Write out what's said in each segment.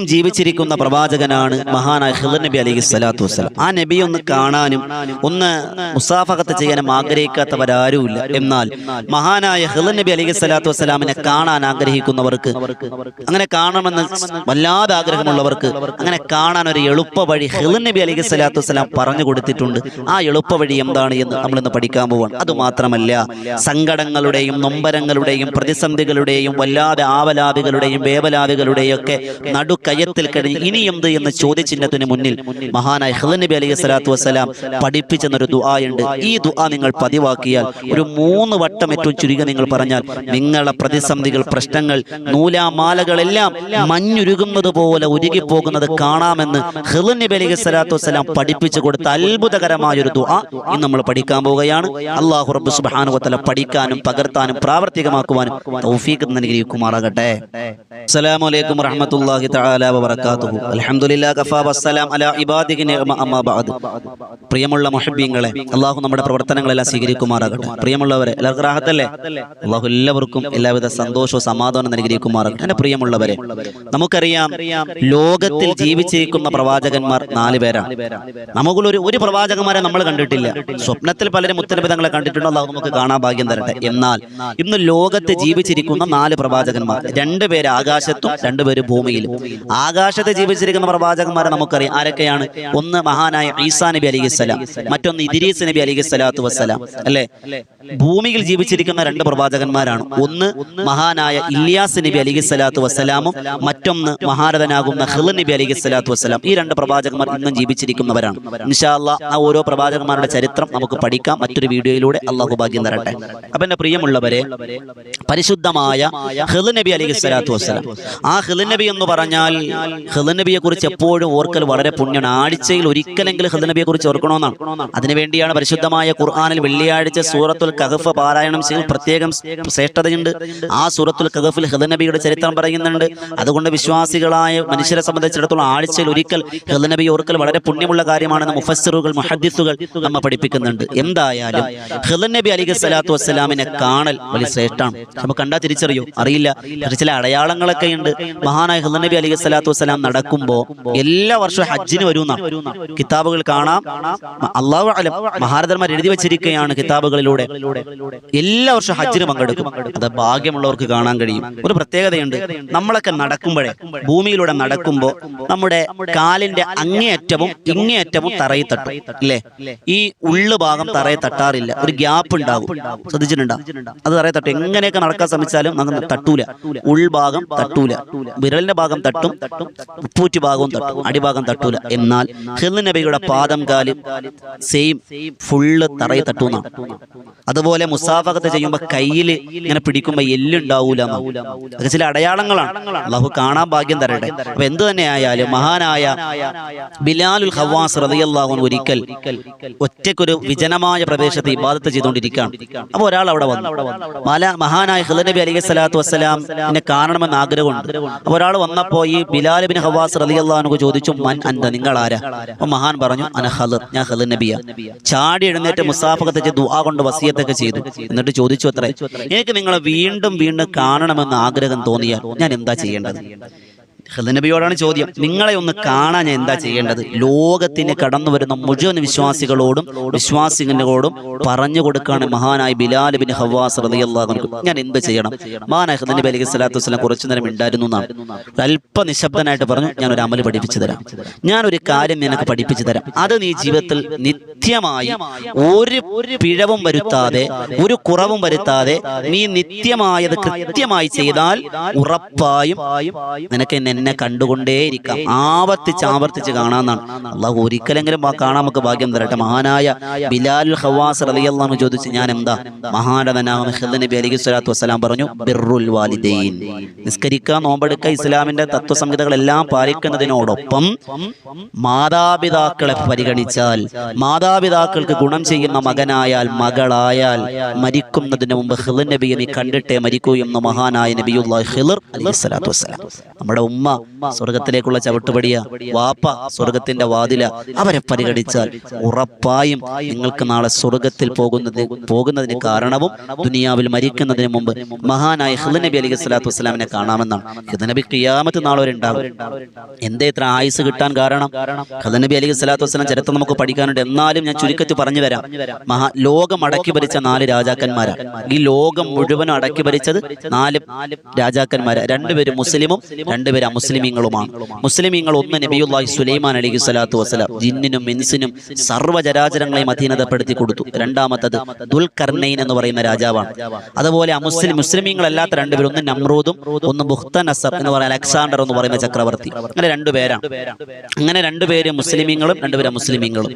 ജീവിച്ചിരിക്കുന്ന പ്രവാചകനാണ് മഹാനായ ഹിദർ നബി അലൈഹി സ്വലാത്തു വസ്സലാം. ആ നബി ഒന്ന് കാണാനും ഒന്ന് മുസാഫകത്ത് ചെയ്യാനും ആഗ്രഹിക്കാത്തവരാരുമില്ല. എന്നാൽ മഹാനായ ഹിദർ നബി അലൈഹി സ്വലാത്തു വസ്സലാമിനെ കാണാൻ ആഗ്രഹിക്കുന്നവർക്ക് അങ്ങനെ കാണണമെന്ന് വല്ലാതെ ആഗ്രഹമുള്ളവർക്ക് അങ്ങനെ കാണാൻ ഒരു എളുപ്പ വഴി ഹിദർ നബി അലൈഹി സ്വലാത്തു വസ്സലാം പറഞ്ഞു കൊടുത്തിട്ടുണ്ട്. ആ എളുപ്പ വഴി എന്താണ് എന്ന് നമ്മൾ ഇന്ന് പഠിക്കാൻ പോവാണ്. അതുമാത്രമല്ല സങ്കടങ്ങളുടെയും നൊമ്പരങ്ങളുടെയും പ്രതിസന്ധികളുടെയും വല്ലാതെ ആവലാതികളുടെയും വേവലാദികളുടെയും ഒക്കെ നടുക്കയത്തിൽ കഴിഞ്ഞ് ഇനി എന്ത് എന്ന ചോദ്യചിഹ്നത്തിന് മുന്നിൽ മഹാനായ ഹലനബി നബി അലൈഹി സ്വലാത്തു വസ്സലാം പഠിപ്പിച്ചെന്നൊരു ദുആയുണ്ട് ഈ ദുആ നിങ്ങൾ പതിവാക്കിയാൽ ഒരു മൂന്ന് വട്ടം ഏറ്റവും ചുരുങ്ങി നിങ്ങൾ പറഞ്ഞാൽ നിങ്ങളുടെ പ്രതിസന്ധികൾ പ്രശ്നങ്ങൾ നൂലാമാലകളെല്ലാം മഞ്ഞുരുകുന്നത് പോലെ ഉരുകിപ്പോകുന്നത് കാണാമെന്ന് ഹിദർ നബി അലൈഹി സ്വലാത്തു വസ്സലാം പഠിപ്പിച്ചു കൊടുത്ത അത്ഭുതകരമായ ഒരു ദുആ ഇന്ന് നമ്മൾ പഠിക്കാൻ പോവുകയാണ്. അള്ളാഹു റബ്ബ് സുബ്ഹാനഹു വതആല പഠിക്കാനും പകർത്താനും പ്രാവർത്തികമാക്കുവാനും തൗഫീഖ് നൽകിയിരിക്കുമാറാകട്ടെ അസ്സലാമു അലൈക്കും വറഹ്മത്തുള്ളാഹി തആല വബറകാതുഹു. അൽഹംദുലില്ലാഹി കഫാ വസ്സലാം അലാ ഇബാദിഹി നിഅമ അമ്മാ ബഅദ്. പ്രിയമുള്ള മുഹബ്ബീങ്ങളെ അള്ളാഹു നമ്മുടെ പ്രവർത്തനങ്ങളെല്ലാം സ്വീകരിക്കുമാറാകട്ടെ. പ്രിയമുള്ളവരെ എല്ലാവർക്കും റാഹത്തല്ലേ അള്ളാഹു എല്ലാവർക്കും എല്ലാവിധ സന്തോഷവും സമാധാനം നൽകിയിരിക്കുമാറാകട്ടെ. എന്റെ പ്രിയമുള്ളവരെ നമുക്കറിയാം ലോകത്തിൽ ജീവിച്ചിരിക്കുന്ന പ്രവാചകന്മാർ നാല് പേരാണ്. നമുക്കൊരു ഒരു പ്രവാചകന്മാരെ നമ്മൾ കണ്ടിട്ടില്ല. സ്വപ്നത്തിൽ പലരും ഉത്തരവിധങ്ങളെ കണ്ടിട്ടുണ്ടോ? അള്ളാഹു നമുക്ക് കാണാൻ ഭാഗ്യം തരട്ടെ. എന്നാൽ ഇന്ന് ലോകത്ത് ജീവിച്ചിരിക്കുന്ന നാല് പ്രവാചകന്മാർ രണ്ടുപേര് ആകാശത്തും രണ്ടുപേര് ഭൂമിയിലും. ആകാശത്ത് ജീവിച്ചിരിക്കുന്ന പ്രവാചകന്മാരെ നമുക്കറിയാം. ആരൊക്കെയാണ്? ഒന്ന് മഹാനായ ഈസാ നബി അലി സ്വലാം. മറ്റൊന്ന് ഇദിരീസ് നബി അലി സ്വലാത്തു വസ്സലാം. അല്ലെ? ഭൂമിയിൽ ജീവിച്ചിരിക്കുന്ന രണ്ട് പ്രവാചകന്മാരാണ്. ഒന്ന് മഹാനായ ഇല്യാസ് നബി അലി സ്വലാത്തു വസ്സലാമും മറ്റൊന്ന് മഹാരഥനാകുന്ന ഹിൾ നബി അലി സ്വലാത്തു വസ്സലാം. ഈ രണ്ട് പ്രവാചകന്മാർ ഇന്നും ജീവിച്ചിരിക്കുന്നവരാണ്. ഇൻഷാല്ല ആ ഓരോ പ്രവാചകന്മാരുടെ ചരിത്രം നമുക്ക് പഠിക്കാം. മറ്റൊരു വീഡിയോയിലൂടെ അള്ളാഹു ഭാഗ്യം തരട്ടെ. അപ്പൊ എന്റെ പ്രിയമുള്ളവരെ പരിശുദ്ധമായ ഹിൾ നബി അലി സ്വലാത്തു വസ്സലാം. ആ ഹിൾ നബി എന്ന് പറഞ്ഞാൽ ഹിൾ നബിയെ കുറിച്ച് എപ്പോഴും ഓർക്കൽ വളരെ പുണ്യമാണ്. ആഴ്ചയിൽ ഒരിക്കലെങ്കിലും ഹൃദനബിയെ നബിയെ കുറിച്ച് ഓർക്കണമെന്നാണ് അതിനുവേണ്ടിയാണ് പരിശുദ്ധമായ ഖുർആാനിൽ വെള്ളിയാഴ്ച സൂറത്തുൽ കഹഫ് പാരായണം ചെയ്ത് പ്രത്യേകം ശ്രേഷ്ഠതയുണ്ട്. ആ സൂറത്തുൽ കഹഫിൽ ഹൃദനബിയുടെ നബിയുടെ ചരിത്രം പറയുന്നുണ്ട്. അതുകൊണ്ട് വിശ്വാസികളായ മനുഷ്യരെ സംബന്ധിച്ചിടത്തോളം ആഴ്ചയിൽ ഒരിക്കൽ ഹൃദനബി നബി ഓർക്കൽ വളരെ പുണ്യമുള്ള കാര്യമാണെന്ന് മുഫസ്സിറുകൾ മുഹദ്ദിസുകൾ നമ്മ പഠിപ്പിക്കുന്നുണ്ട്. എന്തായാലും ഹൃദനബി നബി അലിഖ് സ്വലാത്തു വസ്സലാമിനെ കാണൽ വലിയ ശ്രേഷ്ഠമാണ്. നമുക്ക് കണ്ടാൽ തിരിച്ചറിയോ. അറിയില്ല. ചില അടയാളങ്ങളൊക്കെ ഉണ്ട് മഹാനായ ഹൃദനബി നബി അലിഖ് സ്വലാത്തു വസ്സലാം നടക്കുമ്പോ എല്ലാ വർഷവും ഹജ്ജിന് വരുന്ന. കിതാബുകൾ കാണാം. അള്ളാഹു അലം മഹാരഥന്മാർ എഴുതി വെച്ചിരിക്കുകയാണ് കിതാബുകളിലൂടെ. എല്ലാ വർഷവും ഹജ്ജിന് പങ്കെടുക്കും. അത് ഭാഗ്യമുള്ളവർക്ക് കാണാൻ കഴിയും. ഒരു പ്രത്യേകതയുണ്ട്. നമ്മളൊക്കെ നടക്കുമ്പോഴേ ഭൂമിയിലൂടെ നടക്കുമ്പോ നമ്മുടെ കാലിന്റെ അങ്ങേയറ്റവും ഇങ്ങേയറ്റവും തറയിൽ തട്ടും അല്ലേ ഈ ഉള്ളു ഭാഗം തറയെ തട്ടാറില്ല. ഒരു ഗ്യാപ്പ് ഉണ്ടാവും ശ്രദ്ധിച്ചിട്ടുണ്ടോ? അത് തറയെ തട്ടും. എങ്ങനെയൊക്കെ നടക്കാൻ ശ്രമിച്ചാലും നമുക്ക് തട്ടൂല. ഉൾഭാഗം തട്ടൂല. വിരലിന്റെ ഭാഗം തട്ടും. ഉപ്പൂറ്റി ഭാഗവും തട്ടും അടിഭാഗം തട്ടൂല. എന്നാൽ ഹിൽ നബിയുടെ പാദം കാലും സെയിം ഫുള്ള് തറയിൽ തട്ടുന്നാണ് അതുപോലെ മുസാഫകത്ത് ചെയ്യുമ്പോ കയ്യിൽ ഇങ്ങനെ പിടിക്കുമ്പോ എല്ലുണ്ടാവൂല അതൊക്കെ ചില അടയാളങ്ങളാണ്. അള്ളാഹു കാണാൻ ഭാഗ്യം തരട്ടെ. അപ്പൊ എന്ത് തന്നെ ആയാലും മഹാനായ ബിലാലുൽ ഹവാസ് റതിയല്ലാഹു ഒരിക്കൽ ഒറ്റക്കൊരു വിജനമായ പ്രദേശത്ത് ഇബാദത്ത് ചെയ്തുകൊണ്ടിരിക്കുകയാണ്. അപ്പൊ ഒരാൾ അവിടെ വന്നു. മല മഹാനായ ഹിദർ നബി അലൈഹി സ്വലാത്തു വസ്സലാം എന്നെ കാണണമെന്ന് ആഗ്രഹമുണ്ട്. അപ്പൊ ഒരാൾ വന്നപ്പോ ഈ ബിലാൽ ബിൻ ഹവാസ് അൻഹു ചോദിച്ചു മൻ അന്ത നിങ്ങൾ ആരാ അപ്പൊ മഹാൻ പറഞ്ഞു അന ഹലർ ഞാൻ ഹലർ നബിയ. ചാടി എഴുന്നേറ്റ് മുസാഫകത്ത് ദുആ കൊണ്ട് വസിയത്തൊക്കെ ചെയ്തു. എന്നിട്ട് ചോദിച്ചു അത്രേ എനിക്ക് നിങ്ങളെ വീണ്ടും വീണ്ടും കാണണമെന്ന് ആഗ്രഹം തോന്നിയാൽ ഞാൻ എന്താ ചെയ്യേണ്ടത്? നബിയോടാണ് ചോദ്യം. നിങ്ങളെ ഒന്ന് കാണാൻ എന്താ ചെയ്യേണ്ടത്? ലോകത്തിന് കടന്നു വരുന്ന മുഴുവൻ വിശ്വാസികളോടും വിശ്വാസികളോടും പറഞ്ഞു കൊടുക്കാണ് മഹാനായ ബിലാൽ ബിൻ ഹവാസ് റളിയല്ലാഹു ഞാൻ എന്ത് ചെയ്യണം? മഹാനായ നബി അലൈഹി സ്വലാത്തു വസ്സലാം കുറച്ചു നേരം ഉണ്ടായിരുന്നു എന്നാണ്. അല്പ നിശബ്ദനായിട്ട് പറഞ്ഞു ഞാൻ ഒരു അമൽ പഠിപ്പിച്ചു തരാം. ഞാൻ ഒരു കാര്യം നിനക്ക് പഠിപ്പിച്ചു തരാം. അത് നീ ജീവിതത്തിൽ നിത്യമായി ഒരു പിഴവും വരുത്താതെ ഒരു കുറവും വരുത്താതെ നീ നിത്യമായത് കൃത്യമായി ചെയ്താൽ ഉറപ്പായും നിനക്ക് എന്നെ എന്നെ കണ്ടുകൊണ്ടേയിരിക്കാം ആവർത്തിച്ച് ആവർത്തിച്ച് കാണാന്നാണ്. അള്ളാഹു ഒരിക്കലെങ്കിലും കാണാൻ നമുക്ക് ഭാഗ്യം തരട്ടെ. മഹാനായ ബിലാൽ ഹവാസ് റളിയല്ലാഹു ചോദിച്ചു ഞാൻ എന്താ നബി അലൈഹി സ്വലാത്തു വസ്സലാം പറഞ്ഞു ബിറുൽ വാലിദൈൻ. നിസ്കരിക്കുക നോമ്പെടുക്കുക ഇസ്ലാമിന്റെ തത്വസംഹിതകളെല്ലാം പാലിക്കുന്നതിനോടൊപ്പം മാതാപിതാക്കളെ പരിഗണിച്ചാൽ മാതാപിതാക്കൾക്ക് ഗുണം ചെയ്യുന്ന മകനായാൽ മകളായാൽ മരിക്കുന്നതിന് മുമ്പ് ഹിദർ നബിയെ നീ കണ്ടിട്ടേ മരിക്കൂ എന്ന് മഹാനായ നബിയുള്ള ഹിദർ അലൈഹി സ്വലാത്തു വസ്സലാം. നമ്മുടെ ഉമ്മ സ്വർഗത്തിലേക്കുള്ള ചവിട്ടുപടിയ വാപ്പ സ്വർഗത്തിന്റെ വാതില അവരെ പരിഗണിച്ചാൽ ഉറപ്പായും നിങ്ങൾക്ക് നാളെ സ്വർഗത്തിൽ പോകുന്നത് പോകുന്നതിന് കാരണവും ദുനിയാവിൽ മരിക്കുന്നതിന് മുമ്പ് മഹാനായ ഹുദ് നബി അലി സ്വലാത്തു വസ്സലാമിനെ കാണാമെന്നാണ്. ഹിദനബി നബി കിയാമത്ത് നാളെ ഉണ്ടാവും എന്തേ ഇത്ര ആയുസ് കിട്ടാൻ കാരണം? ഹുദ് നബി അലി സ്വലാത്തു വസ്സലാം ചരിത്രം നമുക്ക് പഠിക്കാനുണ്ട്. എന്നാലും ഞാൻ ചുരുക്കത്തിൽ പറഞ്ഞു വരാം. മഹാ ലോകം അടക്കി ഭരിച്ച നാല് രാജാക്കന്മാരാണ് ഈ ലോകം മുഴുവനും അടക്കി ഭരിച്ചത് നാല് രാജാക്കന്മാരാണ് രണ്ടുപേരും മുസ്ലിമും രണ്ടുപേരും അമുസ്ലിമീങ്ങളുമാണ് മുസ്ലിമീങ്ങൾ ഒന്ന് നബിയുല്ലാഹി സുലൈമാൻ അലി സ്വലാത്തു വസ്സലാം ജിന്നിനും മിൻസിനും സർവചരാചരങ്ങളെയും അധീനതപ്പെടുത്തി കൊടുത്തു. രണ്ടാമത്തത് ദുൽഖർണൈൻ എന്ന് പറയുന്ന രാജാവാണ്. അതുപോലെ അമുസ്ലിം മുസ്ലിമീങ്ങളല്ലാത്ത രണ്ടുപേരും ഒന്ന് നമ്രൂദും ഒന്ന് ബുഖ്ത നസർ എന്ന് പറയുന്ന അലക്സാണ്ടർ എന്ന് പറയുന്ന ചക്രവർത്തി. അങ്ങനെ രണ്ടുപേരാണ് അങ്ങനെ രണ്ടുപേര് മുസ്ലിമീങ്ങളും രണ്ടുപേരും മുസ്ലിമീങ്ങളും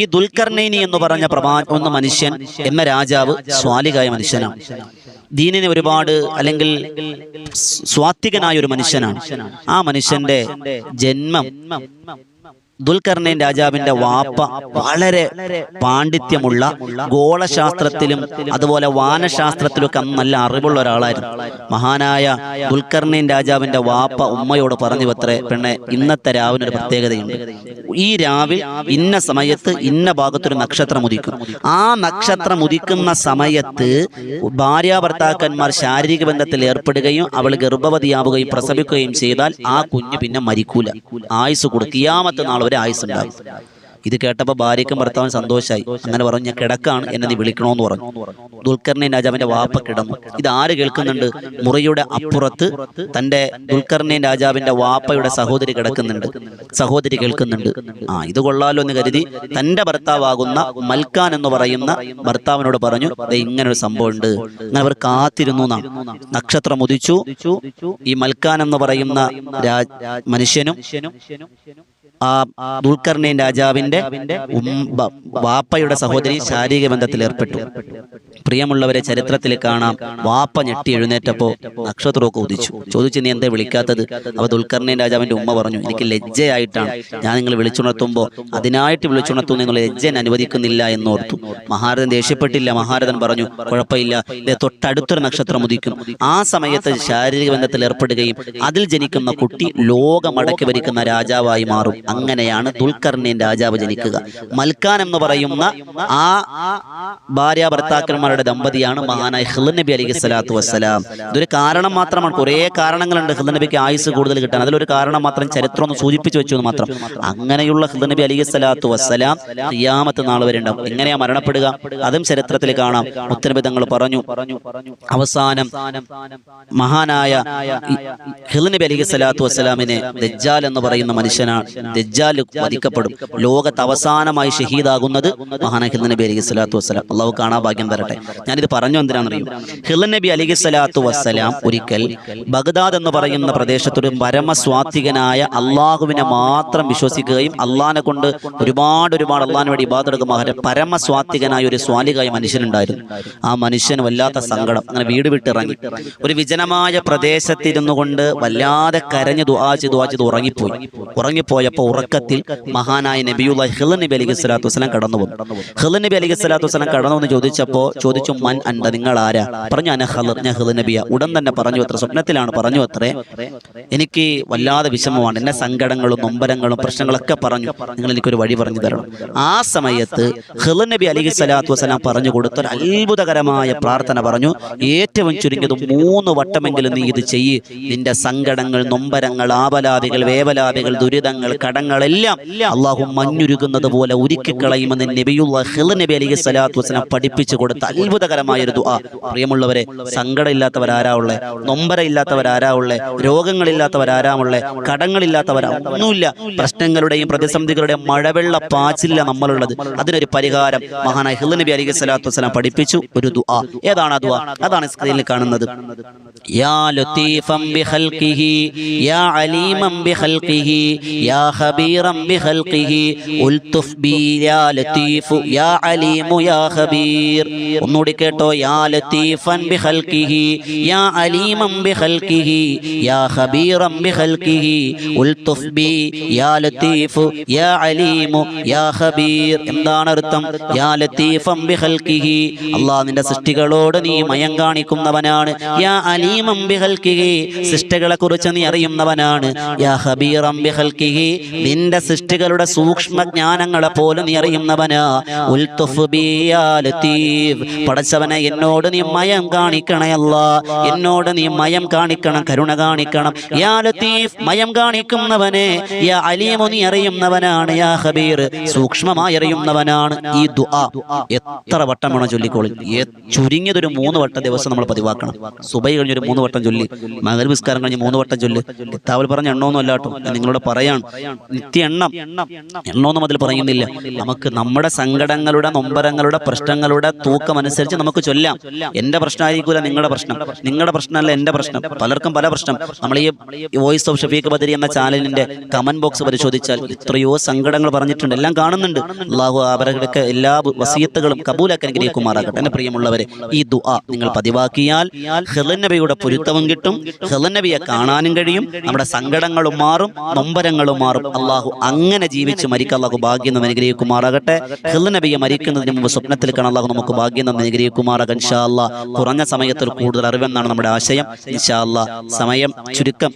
ഈ ദുൽഖർണൈനി എന്ന് പറഞ്ഞ പ്രമാ ഒന്ന് മനുഷ്യൻ എന്ന രാജാവ് സ്വാലികായ മനുഷ്യനാണ്. ദീനിനെ ഒരുപാട് അല്ലെങ്കിൽ സ്വാത്വികനായ ഒരു മനുഷ്യനാണ്. ആ മനുഷ്യന്റെ ജന്മം ദുൽഖർണൈൻ രാജാവിന്റെ വാപ്പ വളരെ പാണ്ഡിത്യമുള്ള ഗോളശാസ്ത്രത്തിലും അതുപോലെ വാനശാസ്ത്രത്തിലൊക്കെ നല്ല അറിവുള്ള ഒരാളായിരുന്നു. മഹാനായ ദുൽഖർണൈൻ രാജാവിന്റെ വാപ്പ ഉമ്മയോട് പറഞ്ഞു അത്രേ പെണ്ണെ ഇന്നത്തെ രാവിന് ഒരു പ്രത്യേകതയുണ്ട്. ഈ രാവിൽ ഇന്ന സമയത്ത് ഇന്ന ഭാഗത്തൊരു നക്ഷത്രം ഉദിക്കും. ആ നക്ഷത്രം ഉദിക്കുന്ന സമയത്ത് ഭാര്യ ഭർത്താക്കന്മാർ ശാരീരിക ബന്ധത്തിൽ ഏർപ്പെടുകയും അവൾ ഗർഭവതിയാവുകയും പ്രസവിക്കുകയും ചെയ്താൽ ആ കുഞ്ഞ് പിന്നെ മരിക്കൂല. ആയുസ് കൊടുക്കിയാമത്തെ നാൾ വരെ ആയുസ് ഉണ്ടാകും ഇത് കേട്ടപ്പോൾ ഭാര്യയ്ക്കും ഭർത്താവിനും സന്തോഷമായി അങ്ങനെ പറഞ്ഞു ഞാൻ കിടക്കാണ് എന്നെ നീ വിളിക്കണമെന്ന് പറഞ്ഞു. ദുൽഖറിനെ രാജാവിന്റെ വാപ്പ കിടന്നു. ഇത് ആര് കേൾക്കുന്നുണ്ട്? മുറിയുടെ അപ്പുറത്ത് തന്റെ ദുൽഖറിനെ രാജാവിന്റെ വാപ്പയുടെ സഹോദരി കിടക്കുന്നുണ്ട്. സഹോദരി കേൾക്കുന്നുണ്ട്. ആ ഇത് കൊള്ളാലോ എന്ന് കരുതി തന്റെ ഭർത്താവാകുന്ന മൽക്കാൻ എന്ന് പറയുന്ന ഭർത്താവിനോട് പറഞ്ഞു "ദേ ഇങ്ങനെ ഒരു സംഭവം ഉണ്ട് അങ്ങനെ അവർ കാത്തിരുന്നു നക്ഷത്രം ഉദിച്ചു. ഈ മൽക്കാൻ എന്ന് പറയുന്ന മനുഷ്യനും ആ ദുൽഖർണൈൻ രാജാവിന്റെ വാപ്പയുടെ സഹോദരി ശാരീരിക ബന്ധത്തിൽ ഏർപ്പെട്ടു. പ്രിയമുള്ളവരെ ചരിത്രത്തിൽ കാണാം വാപ്പ ഞെട്ടി എഴുന്നേറ്റപ്പോ നക്ഷത്രമൊക്കെ ഉദിച്ചു. ചോദിച്ചു നീ എന്താ വിളിക്കാത്തത്? അവ ദുൽഖർണൈൻ രാജാവിന്റെ ഉമ്മ പറഞ്ഞു എനിക്ക് ലജ്ജയായിട്ടാണ്. ഞാൻ നിങ്ങൾ വിളിച്ചുണർത്തുമ്പോൾ അതിനായിട്ട് വിളിച്ചുണർത്തുന്നു എന്നുള്ള ലജ്ജൻ അനുവദിക്കുന്നില്ല എന്നോർത്തു. മഹാരഥൻ ദേഷ്യപ്പെട്ടില്ല. മഹാരഥൻ പറഞ്ഞു കുഴപ്പമില്ല. ഇത് തൊട്ടടുത്തൊരു നക്ഷത്രം ഉദിക്കും. ആ സമയത്ത് ശാരീരിക ബന്ധത്തിൽ ഏർപ്പെടുകയും അതിൽ ജനിക്കുന്ന കുട്ടി ലോകമടക്കി ഭരിക്കുന്ന രാജാവായി മാറും. അങ്ങനെയാണ് ദുൽഖർണൈൻ രാജാവ് ജനിക്കുക. മൽക്കാൻ എന്ന് പറയുന്ന ആ ഭാര്യ ഭർത്താക്കന്മാരുടെ ദമ്പതിയാണ് മഹാനായ ഹിൾ നബി അലി സ്വലാത്തു വസ്സലാം. ഇതൊരു കാരണം മാത്രമാണ്. കുറേ കാരണങ്ങളുണ്ട് ഹിൾ നബിക്ക് ആയുസ് കൂടുതൽ കിട്ടാൻ. അതിലൊരു കാരണം മാത്രം ചരിത്രം ഒന്ന് സൂചിപ്പിച്ചു വെച്ചു എന്ന് മാത്രം. അങ്ങനെയുള്ള ഹിൾ നബി അലി സ്വലാത്തു വസ്സലാം ഖിയാമത്ത് നാൾ വരെ ഉണ്ടാവും. എങ്ങനെയാ മരണപ്പെടുക? അതും ചരിത്രത്തിൽ കാണാം. മുത്തനബി തങ്ങൾ പറഞ്ഞു. അവസാനം മഹാനായ ഹിൾ നബി അലി സ്വലാത്തു വസ്സലാമിനെ ദജ്ജാൽ എന്ന് പറയുന്ന മനുഷ്യനാണ്. ദജ്ജാൽ വധിക്കപ്പെടും. ലോകത്ത് അവസാനമായി ഷഹീദാകുന്നത് മഹാനായ ഹിൽ നബി അലൈഹി സ്വലാത്തു വസ്സലാം. അള്ളാഹു കാണാ ഭാഗ്യം തരട്ടെ. ഞാനിത് പറഞ്ഞു എന്തിനാണെന്നറിയും? ഹിൽ നബി അലൈഹി സ്വലാത്തു വസ്സലാം ഒരിക്കൽ ബഗ്ദാദ് എന്ന് പറയുന്ന പ്രദേശത്തൊരു പരമസ്വാത്വികനായ അള്ളാഹുവിനെ മാത്രം വിശ്വസിക്കുകയും അള്ളാഹിനെ കൊണ്ട് ഒരുപാട് ഒരുപാട് അള്ളാഹിന് വേണ്ടി ഇബാദെടുക്കുന്ന മഹാര പരമസ്വാത്വികനായ ഒരു സ്വാലികായ മനുഷ്യനുണ്ടായിരുന്നു. ആ മനുഷ്യൻ വല്ലാത്ത സങ്കടം. അങ്ങനെ വീട് വിട്ടിറങ്ങി. ഒരു വിജനമായ പ്രദേശത്തിരുന്നു കൊണ്ട് വല്ലാതെ കരഞ്ഞ് ദുആ ചെയ്ത് ദുആ ഉറങ്ങിപ്പോയി. ഉറങ്ങിപ്പോയപ്പോൾ ഉറക്കത്തിൽ മഹാനായ നബിയുള്ള ഹിലൻ നബി അലൈഹി സ്വലാത്തു വസ്സലാം കടന്നു വന്നു ഹിലൻ നബി അലൈഹി സ്വലാത്തു വസ്സലാം കടന്നു വന്ന് ചോദിച്ചപ്പോൾ ചോദിച്ചു മൻ അണ്ട നിങ്ങൾ ആരാ പറഞ്ഞു അന ഹലർ ഞാൻ ഹിലൻ നബിയ. ഉടൻ തന്നെ പറഞ്ഞു അത്ര സ്വപ്നത്തിലാണ്. പറഞ്ഞു അത്രേ എനിക്ക് വല്ലാതെ വിഷമമാണ്. എന്നെ സങ്കടങ്ങളും നൊമ്പരങ്ങളും പ്രശ്നങ്ങളൊക്കെ പറഞ്ഞു. നിങ്ങൾ എനിക്കൊരു വഴി പറഞ്ഞു തരണം. ആ സമയത്ത് ഹിലൻ നബി അലൈഹി സ്വലാത്തു വസ്സലാം പറഞ്ഞു കൊടുത്ത ഒരു അത്ഭുതകരമായ പ്രാർത്ഥന പറഞ്ഞു. ഏറ്റവും ചുരുങ്ങിയത് മൂന്ന് വട്ടമെങ്കിലും നീ ഇത് ചെയ്യ്. നിന്റെ സങ്കടങ്ങൾ നൊമ്പരങ്ങൾ ആപലാദികൾ വേവലാദികൾ ദുരിതങ്ങൾ കടങ്ങളെല്ലാം അള്ളാഹു മഞ്ഞുരുകുന്നത് പോലെ ഉരുക്കിക്കളയുമെന്ന് നബിയുള്ള ഹിള നബി അലൈഹി സ്വലാത്തു വസ്സലാം പഠിപ്പിച്ചു കൊടുത്ത അത്ഭുതകരമായ ഒരു ദുആ. പ്രിയമുള്ളവരെ സങ്കടമില്ലാത്തവരാരാ ഉള്ളേ? നൊമ്പര ഇല്ലാത്തവരാരാ ഉള്ളേ? രോഗങ്ങളില്ലാത്തവരാരാ ഉള്ളേ? കടങ്ങളില്ലാത്തവരാ? ഒന്നുമില്ല. പ്രശ്നങ്ങളുടെയും പ്രതിസന്ധികളുടെയും മഴവെള്ള പാച്ചില്ല നമ്മളുള്ളത്. അതിനൊരു പരിഹാരം മഹാനായ ഹിള നബി അലൈഹി സ്വലാത്തു വസ്സലാം പഠിപ്പിച്ചു. ഒരു ദുആ. ഏതാണ് ആ ദുആ? അതാണ് സ്ക്രീനിൽ കാണുന്നത്. യാ ലത്തീഫം ബിഖൽഖിഹി യാ അലീമം ബിഖൽഖിഹി യാ ഖബീറം بخلقه. ഉൽതുഫ് بي യാ لطيف യാ അലീമു യാ ഖബീർ ഒന്നുകൂടി കേട്ടോ. യാ ലത്തീഫൻ ബി ഖൽഖിഹി യാ അലീമൻ ബി ഖൽഖിഹി യാ ഖബീറം ബി ഖൽഖിഹി ഉൽതുഫ് ബി യാ ലത്തീഫു യാ അലീമു യാ ഖബീർ. എന്താണ് അർത്ഥം? യാ ലത്തീഫം ബി ഖൽഖിഹി അല്ലാഹ് നിന്റെ സൃഷ്ടികളോട് നീ മയം കാണിക്കുന്നവനാണ്. യാ അലീമൻ ബി ഖൽഖിഹി സൃഷ്ടികളെ കുറിച്ച് നീ അറിയുന്നവനാണ്. യാ ഖബീറം ബി ഖൽഖിഹി നിന്റെ സൃഷ്ടികളുടെ സൂക്ഷ്മ ജ്ഞാനങ്ങളെ പോലും നീ അറിയുന്നവന്. പടച്ചവനെ എന്നോട് നീ മയം കാണിക്കണയല്ല. എന്നോട് നീ മയം കാണിക്കണം കരുണ കാണിക്കണം. യാ മയം കാണിക്കുന്നവനെ യാ നീ അറിയുന്നവനാണ് യാ സൂക്ഷ്മമായി അറിയുന്നവനാണ് ഈ ദുആ. എത്ര വട്ടം വേണം ചൊല്ലിക്കോളി. ചുരുങ്ങിയതൊരു മൂന്ന് വട്ടം ദിവസം നമ്മൾ പതിവാക്കണം. സുബൈ കഴിഞ്ഞൊരു മൂന്ന് വട്ടം ചൊല്ലി. മകൽ വിസ്കാരം കഴിഞ്ഞ് മൂന്ന് വട്ടം ചൊല്ലി. കിതാബിൽ പറഞ്ഞ എണ്ണമൊന്നും അല്ലാട്ടോ നിങ്ങളോട് പറയാണ്. നിത്യ എണ്ണം എണ്ണമൊന്നും അതിൽ പറയുന്നില്ല. നമുക്ക് നമ്മുടെ സങ്കടങ്ങളുടെ നൊമ്പരങ്ങളുടെ പ്രശ്നങ്ങളുടെ തൂക്കം അനുസരിച്ച് നമുക്ക് ചൊല്ലാം. എന്റെ പ്രശ്നമായിരിക്കില്ല നിങ്ങളുടെ പ്രശ്നം. നിങ്ങളുടെ പ്രശ്നമല്ല എന്റെ പ്രശ്നം. പലർക്കും പല പ്രശ്നം. നമ്മൾ ഈ വോയിസ് ഓഫ് ഷഫീഖ് ബദരി എന്ന ചാനലിന്റെ കമന്റ് ബോക്സ് പരിശോധിച്ചാൽ എത്രയോ സങ്കടങ്ങൾ പറഞ്ഞിട്ടുണ്ട്. എല്ലാം കാണുന്നുണ്ട്. അള്ളാഹു അവരുടെ എല്ലാ വസീത്തുകളും കബൂലാക്കാൻ ഗ്രഹിക്കുമാറാകട്ടെ എന്റെ പ്രിയമുള്ളവരെ ഈ ദുആ നിങ്ങൾ പതിവാക്കിയാൽ ഹെലനബിയുടെ നബിയുടെ പൊരുത്തവും കിട്ടും. ഹെലനബിയെ നബിയെ കാണാനും കഴിയും. നമ്മുടെ സങ്കടങ്ങളും മാറും നൊമ്പരങ്ങളും മാറും. അള്ളാഹു അങ്ങനെ ജീവിച്ച് മരിക്കാൻ അള്ളാഹു ഭാഗ്യം നമ്മൾ അനുഗ്രഹിക്കുമാറാകട്ടെ. നബിയെ മരിക്കുന്നതിന് മുമ്പ് സ്വപ്നത്തിൽ കാണാൻ അള്ളാഹു നമുക്ക് ഭാഗ്യം നമ്മൾ അനുഗ്രഹിക്കുമാറാകാൻ ഇൻഷാല്ല കുറഞ്ഞ സമയത്തിൽ കൂടുതൽ അറിവെന്നാണ് നമ്മുടെ ആശയം. ഇൻഷാല്ല സമയം ചുരുക്കം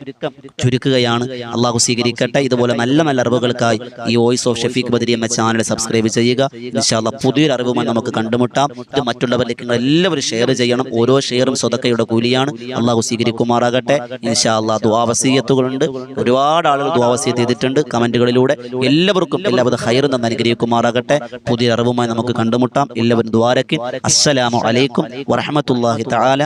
ചുരുക്കുകയാണ്. അള്ളാഹു സ്വീകരിക്കട്ടെ. ഇതുപോലെ നല്ല നല്ല അറിവുകൾക്കായി ഈ വോയിസ് ഓഫ് ഷഫീഖ് ബദരി എന്ന ചാനൽ സബ്സ്ക്രൈബ് ചെയ്യുക. ഇൻഷാല്ല പുതിയൊരു അറിവുമായി നമുക്ക് കണ്ടുമുട്ടാം. ഇത് മറ്റുള്ളവരിലേക്ക് എല്ലാവരും ഷെയർ ചെയ്യണം. ഓരോ ഷെയറും സ്വതക്കയുടെ കൂലിയാണ്. അള്ളാഹു സ്വീകരിക്കുമാറാകട്ടെ. ഇൻഷാല്ല ദ്വാവസീയത്തുകളുണ്ട് ഒരുപാട് ആളുകൾ ദ്വാവസീയത്ത് ചെയ്തിട്ടുണ്ട് കമന്റുകളിലൂടെ എല്ലാവർക്കും എല്ലാവിധ ഹൈറും നന്ന് അനുഗ്രഹിക്കുമാറാകട്ടെ. പുതിയ അറിവുമായി നമുക്ക് കണ്ടുമുട്ടാം. എല്ലാവരും ദ്വാരക്ക്. അസ്സലാമു അലൈക്കും വറഹമത്തല്ലാഹി തആല